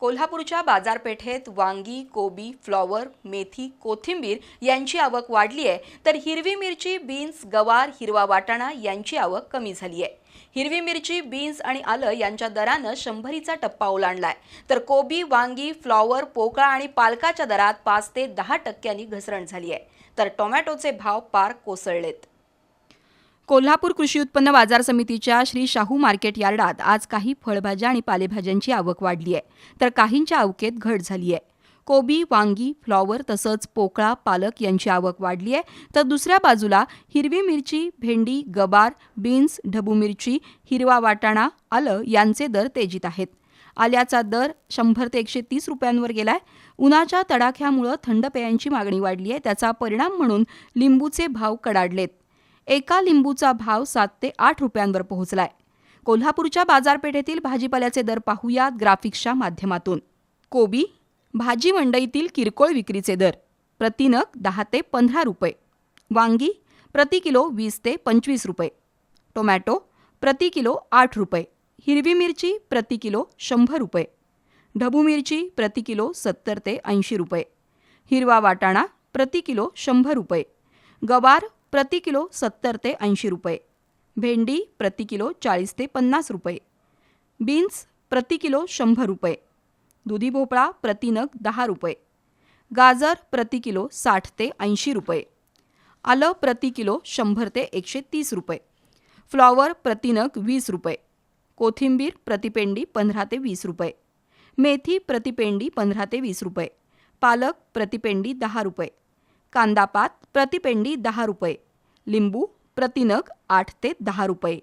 कोल्हापूरच्या बाजारपेठेत वांगी कोबी फ्लॉवर मेथी कोथिंबीर यांची आवक वाढली आहे. तर हिरवी मिरची बीन्स गवार हिरवा वाटाणा यांची आवक कमी झाली आहे. हिरवी मिरची बीन्स आणि आलं यांच्या दरानं शंभरीचा टप्पा ओलांडलाय. तर कोबी वांगी फ्लॉवर पोकळा आणि पालकाच्या दरात पाच ते दहा टक्क्यांनी घसरण झाली आहे. तर टोमॅटोचे भाव पार कोसळलेत. कोल्हापूर कृषी उत्पन्न बाजार समितीच्या श्री शाहू मार्केट यार्डात आज काही फळभाज्या आणि पालेभाज्यांची आवक वाढली आहे. तर काहींच्या आवकेत घट झाली आहे. कोबी वांगी फ्लॉवर तसंच पोकळा पालक यांची आवक वाढली आहे. तर दुसऱ्या बाजूला हिरवी मिरची भेंडी गबार बीन्स ढबू मिरची हिरवा वाटाणा आलं यांचे दर तेजीत आहेत. आल्याचा दर शंभर ते एकशे तीस रुपयांवर गेलाय. उन्हाच्या तडाख्यामुळं थंड पेयांची मागणी वाढली आहे. त्याचा परिणाम म्हणून लिंबूचे भाव कडाडलेत. एका लिंबूचा भाव सात ते आठ रुपयांवर पोहोचलाय. कोल्हापूरच्या बाजारपेठेतील भाजीपाल्याचे दर पाहूयात ग्राफिक्सच्या माध्यमातून. कोबी भाजी मंडईतील किरकोळ विक्रीचे दर प्रतिनग दहा ते पंधरा रुपये. वांगी प्रति किलो वीस ते पंचवीस रुपये. टोमॅटो प्रति किलो आठ रुपये. हिरवी मिरची प्रति किलो शंभर रुपये. ढबू मिरची प्रति किलो सत्तर ते ऐंशी रुपये. हिरवा वाटाणा प्रति किलो शंभर रुपये. गवार प्रति किलो सत्तर ते ऐंशी रुपये. भेंडी प्रति किलो चाळीस ते पन्नास रुपये. बीन्स प्रति किलो शंभर रुपये. दुधी भोपळा प्रति नग दहा रुपये. गाजर प्रति किलो साठ ते ऐंशी रुपये. आलं प्रति किलो शंभर ते एकशे तीस रुपये. फ्लॉवर प्रति नग वीस रुपये. कोथिंबीर प्रतिपेंडी पंधरा ते वीस रुपये. मेथी प्रतिपेंडी पंधरा ते वीस रुपये. पालक प्रतिपेंडी दहा रुपये. कांदापात प्रतिपेंडी दहा रुपये. लिंबू प्रतिनग आठ ते दहा रुपये.